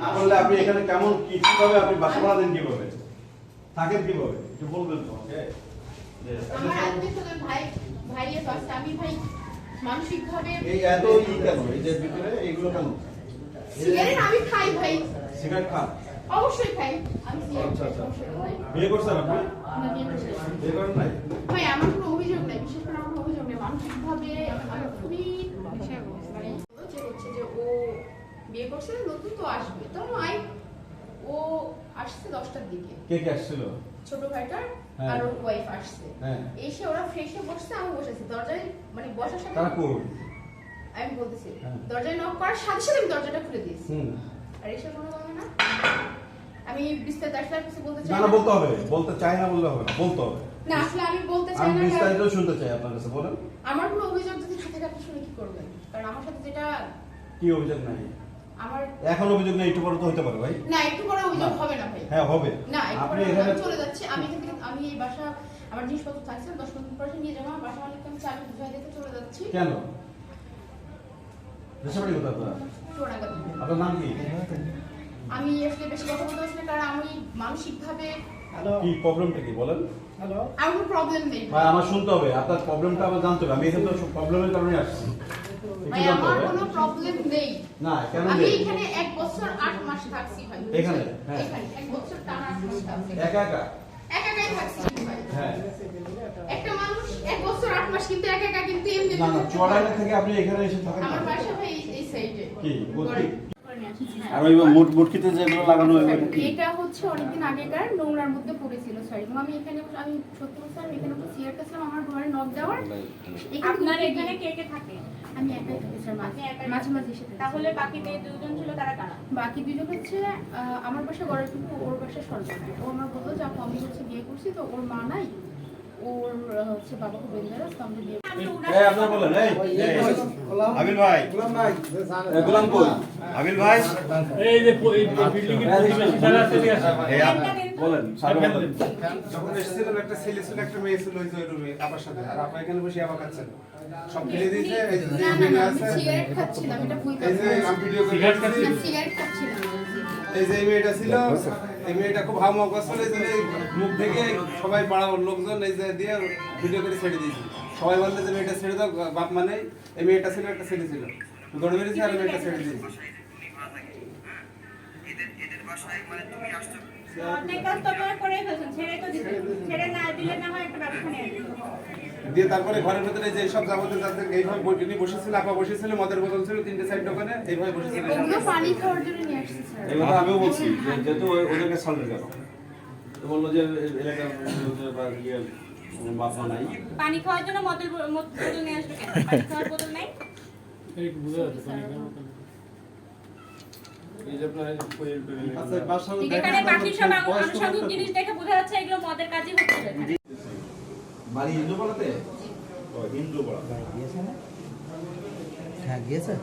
না বললে আপনি এখানে কেমন কি কীভাবে আপনি বাসা ভাড়া দেন কীভাবে? থাকেন কীভাবে? একটু বলবেন তো আমাকে। এই এত ই কেন? এই যে ভিতরে এইগুলো কেন? সিগারেট আমি খাই ভাই। সিগারেট খান? অবশ্যই খাই। আমি সিগারেট আচ্ছা, আচ্ছা। বিয়ে করছেন আপনি? না, বিয়ে করছি না। বিয়ে করেন নাই? ভাই আমার কোনো অভিযোগ নেই বিশেষ করে আমার কোনো অভিযোগ নেই ভাবে খুবই মানে যে হচ্ছে যে ও বিয়ে করছে নতুন তো আসবে। তো আই ও আসছে দশটার দিকে। কে কে আসছিল? ছোট ভাইটার হ্যাঁ। আর ওর ওয়াইফ আসছে। হ্যাঁ। এসে ওরা ফ্রেশে বসছে আমি বসেছি দরজায় মানে বসার সাথে আমি বলতেছি হ্যাঁ। দরজায় নক করার সাথে সাথে আমি দরজাটা খুলে দিয়েছি। আর এসে কোনো কথা না। আমি বিস্তারিত আসলে কিছু বলতে চাই না না বলতে হবে। বলতে চাই না বললে হবে না বলতে হবে। না আসলে আমি বলতে চাই না কারণ বিস্তারিত শুনতে চাই আপনার কাছে বলেন। আমার কোনো অভিযোগ যদি থাকে আপনি শুনে কি করবেন? কারণ আমার সাথে যেটা কি অভিযোগ নাই? আমার এখন অভিযোগ নেই একটু পরে তো হতে পারে ভাই। না একটু বড় অভিযোগ হবে না ভাই। হ্যাঁ হবে। না আপনি এখানে চলে যাচ্ছি। আমি এখান থেকে আমি এই বাসা আমার জিনিসপত্র থাকছে দশ মিনিট পরে নিয়ে যাব। আমার বাসা মালিককে আমি চাবি বুঝাই দিতে চলে যাচ্ছি। কেন? দেশে বাড়ি কোথায় আপনার? আপনার নাম কি? আমি আসলে বেশি কথা বলতে পারছি না কারণ আমি মানসিক ভাবে কি প্রবলেমটা কি বলেন? আমার কোনো প্রবলেম নেই। ভাই আমার শুনতে হবে আপনার প্রবলেমটা আমার জানতে হবে আমি এখানে তো প্রবলেমের কারণে আসছি। ভাই আমার কোনো প্রবলেম নেই। না কেন আমি এখানে এক বছর আট মাস থাকছি ভাই এখানে? হ্যাঁ। এক বছর টানা আট মাস থাকছি। একা একা? একা একাই থাকছি ভাই। হ্যাঁ। একটা মানুষ এক বছর আট মাস কিন্তু একা একা কিন্তু এমনি না না থেকে আপনি এখানে এসে থাকেন আমার বাসা ভাই এই- সাইডে কি। আর ওই মুট মুটকিতে যেগুলো লাগানো হয় এটা হচ্ছে অনেকদিন আগেকার নোংরার মধ্যে পড়েছিল সরি আমি এখানে আমি সত্যি আমি এখানে বসে সিগারেট খাচ্ছিলাম আমার ঘরে নক দেওয়ার এখানে আপনার এখানে কে কে থাকে? আমি একাই থাকি স্যার মাঝে মাঝে মাঝে এসে তাহলে বাকি যে দুজন ছিল তারা কারা? বাকি দুজন হচ্ছে আহ, আমার বাসা গড়ে কিন্তু ওর বাসা সরকারি। ও আমার বলল যে আপু আমি হচ্ছে বিয়ে করছি তো ওর মা নাই? ওর হচ্ছে বাবা খুব ডেঞ্জারাস তো আমরা বিয়ে আমি এই আপনার বলেন এই এই, আবিল ভাই। এ, গোলাম কই? আবিল ভাই। এই যে বিল্ডিং এর প্রতিবেশী যারা আছে এই বলেন যখন এসেছিলাম একটা ছেলে ছিল একটা মেয়ে ছিল ওই যে ওই রুমে আপার সাথে। আর এখানে বসে আবার খাচ্ছেন। সব ফেলে দিয়েছে এই যে না না মেয়ে আছে। সিগারেট খাচ্ছিলাম এটা ভুল এই যে আমি ভিডিও করে সিগারেট রেখেছি। সিগারেট খাচ্ছিলাম। এই যে এই মেয়েটা ছিল এই মেয়েটা খুব হাওয়া করছিল এই জন্য মুখ থেকে সবাই পাড়ার লোকজন এই যে দিয়ে ভিডিও করে ছেড়ে দিয়েছি। সবাই বললে যে মেয়েটা ছেড়ে দাও বাপ মানে এই মেয়েটা ছিল একটা ছেলে ছিল। দৌড়ে বেরিয়েছে আর মেয়েটা ছেড়ে দিয়েছি। অনেক আপনারা ফেলছেন। ছেড়ে তো দিতে ছেড়ে না দিলে না হয় একটা ব্যবস্থা নিয়ে আসবেন। দিয়ে তারপরে ঘরের ভিতরে যে সব যাবতীয় যাতে এইভাবে বই উনি বসেছিল আপা বসেছিল মদের বোতল ছিল তিনটে সাইড দোকানে এইভাবে বসেছিল পানি খাওয়ার জন্য নিয়ে আসছি স্যার। এগুলো আমিও বলছি যে যেহেতু ওদেরকে সামনে কেন? তো বলল যে এলাকার লোকজন বা ইয়ে নাই। পানি খাওয়ার জন্য মদের মদ বোতল নিয়ে আসবে কেন? পানি খাওয়ার বোতল নাই? এই বুঝা যাচ্ছে পানি খাওয়ার মতো। এই যে আপনার আচ্ছা বাকি সব আনু- আনুষঙ্গিক জিনিস দেখে বোঝা যাচ্ছে এগুলো মদের কাজই হচ্ছে। বাড়ি হিন্দু পড়াতে হিন্দু না? হ্যাঁ গিয়েছে?